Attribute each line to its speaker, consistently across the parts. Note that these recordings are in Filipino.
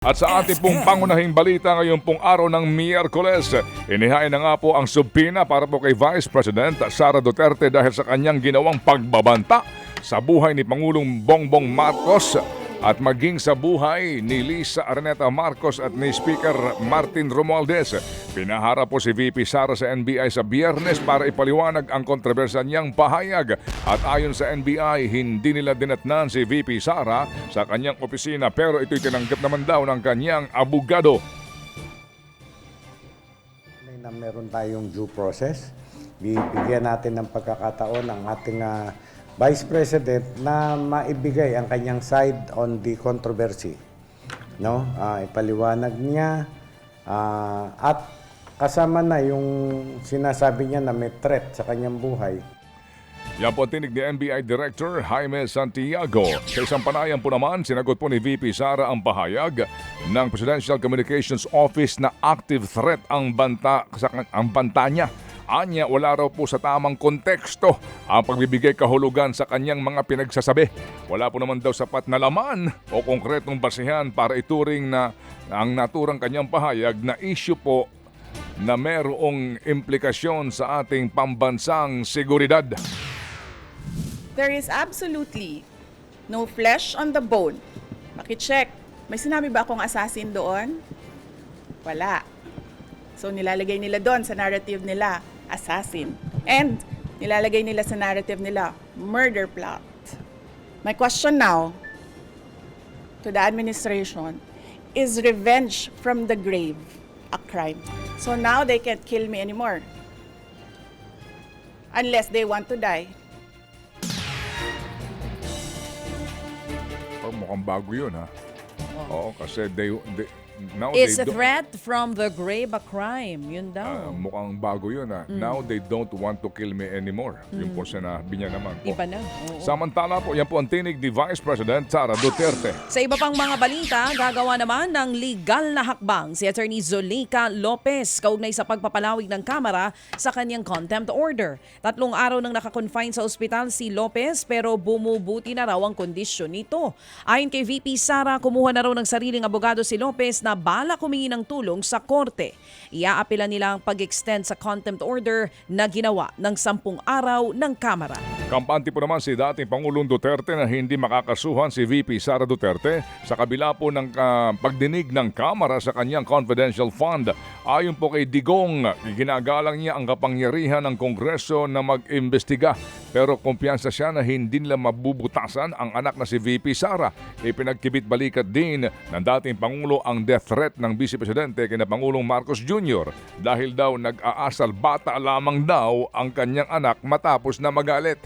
Speaker 1: At sa ating pong pangunahing balita ngayon pong araw ng Miyerkules, inihain na nga po ang subpina para po kay Vice President Sara Duterte dahil sa kanyang ginawang pagbabanta sa buhay ni Pangulong Bongbong Marcos at maging sa buhay ni Lisa Araneta Marcos at ni Speaker Martin Romualdez. Pinaharap po si VP Sara sa NBI sa biyernes para ipaliwanag ang kontrobersya niyang pahayag. At ayon sa NBI, hindi nila dinatnan si VP Sara sa kanyang opisina pero ito'y tinanggap naman daw ng kanyang abogado.
Speaker 2: na meron tayong due process. Bibigyan natin ng pagkakataon ang ating ah, Vice President na maibigay ang kanyang side on the controversy. No? Ah, ipaliwanag niya ah, at kasama na yung sinasabi niya na may threat sa kanyang buhay.
Speaker 1: Yan po tinig ni NBI Director Jaime Santiago. Sa isang panayan po naman, sinagot po ni VP Sara ang pahayag ng Presidential Communications Office na active threat ang banta, ang banta niya. Anya, wala raw po sa tamang konteksto ang pagbibigay kahulugan sa kanyang mga pinagsasabi. Wala po naman daw sapat na laman o konkretong basihan para ituring na ang naturang kanyang pahayag na issue po na merong implikasyon sa ating pambansang seguridad.
Speaker 3: There is absolutely no flesh on the bone. Makicheck. May sinabi ba akong assassin doon? Wala. So nilalagay nila doon sa narrative nila, assassin. And nilalagay nila sa narrative nila, murder plot. My question now to the administration, is revenge from the grave a crime? So now they can't kill me anymore. Unless they want to die.
Speaker 1: Oh, mukhang bago yun ha. Oo, kasi they, they now
Speaker 4: Is
Speaker 1: they
Speaker 4: a threat from the grave a crime? Yun
Speaker 1: Ah,
Speaker 4: daw.
Speaker 1: mukhang bago yun ha. Now they don't want to kill me anymore. Yung po sinabi niya naman po.
Speaker 4: Iba na. Oo.
Speaker 1: Samantala po, yan po ang tinig ni Vice President Sara Duterte.
Speaker 4: Sa iba pang mga balita, gagawa naman ng legal na hakbang si Attorney Zolika Lopez kaugnay sa pagpapalawig ng Kamara sa kanyang contempt order. Tatlong araw nang nakakonfine sa ospital si Lopez pero bumubuti na raw ang kondisyon nito. Ayon kay VP Sara, kumuha na raw ng sariling abogado si Lopez na bala humingi ng tulong sa korte. Iaapila nila ang pag-extend sa contempt order na ginawa ng sampung araw ng Kamara.
Speaker 1: Kampante po naman si dating Pangulong Duterte na hindi makakasuhan si VP Sara Duterte sa kabila po ng ah, pagdinig ng Kamara sa kanyang confidential fund. Ayon po kay Digong, ginagalang niya ang kapangyarihan ng Kongreso na mag-imbestiga. Pero kumpiyansa siya na hindi nila mabubutasan ang anak na si VP Sara. Ipinagkibit balikat din ng dating Pangulo ang death threat ng Vice Presidente kina Pangulong Marcos Jr. dahil daw nag-aasal bata lamang daw ang kanyang anak matapos na magalit.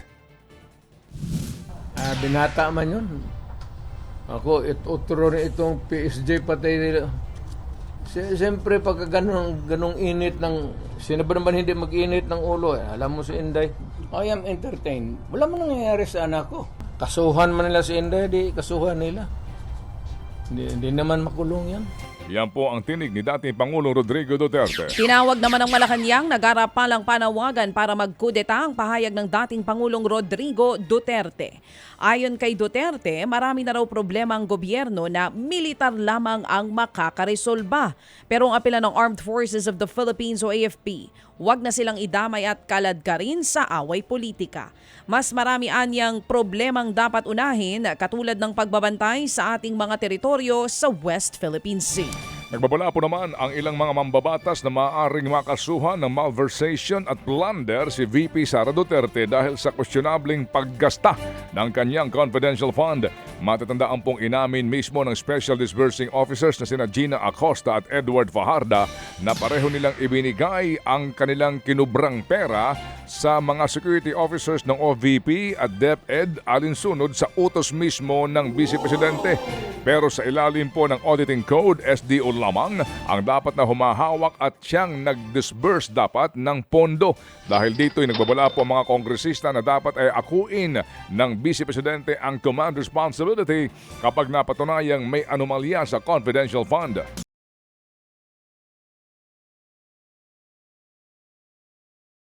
Speaker 5: Ah, binata man yun. Ako, it, utro rin itong PSJ patay nila. Si- Siyempre, pagka ganong, ganong init ng... Sino ba naman hindi mag-init ng ulo? Eh? Alam mo si Inday. I am entertained. Wala mo nangyayari sa anak ko. Kasuhan man nila si Inday, di kasuhan nila. Hindi, hindi naman makulong yan.
Speaker 1: Yan po ang tinig ni dating Pangulong Rodrigo Duterte.
Speaker 4: Tinawag naman ng Malacanang nagarap palang panawagan para magkudeta ang pahayag ng dating Pangulong Rodrigo Duterte. Ayon kay Duterte, marami na raw problema ang gobyerno na militar lamang ang makakaresolba. Pero ang apela ng Armed Forces of the Philippines o AFP, huwag na silang idamay at kaladkarin sa away politika. Mas marami anyang problemang dapat unahin katulad ng pagbabantay sa ating mga teritoryo sa West Philippine Sea.
Speaker 1: Nagbabala po naman ang ilang mga mambabatas na maaaring makasuhan ng malversation at plunder si VP Sara Duterte dahil sa questionabling paggasta ng kanyang confidential fund. Matatandaan pong inamin mismo ng Special Disbursing Officers na sina Gina Acosta at Edward Fajarda na pareho nilang ibinigay ang kanilang kinubrang pera sa mga security officers ng OVP at DepEd alinsunod sa utos mismo ng Vice Presidente. Pero sa ilalim po ng Auditing Code, SDO lamang ang dapat na humahawak at siyang nag-disburse dapat ng pondo. Dahil dito ay nagbabala po ang mga kongresista na dapat ay akuin ng Vice Presidente ang command responsibility kapag napatunayang may anomalya sa confidential fund.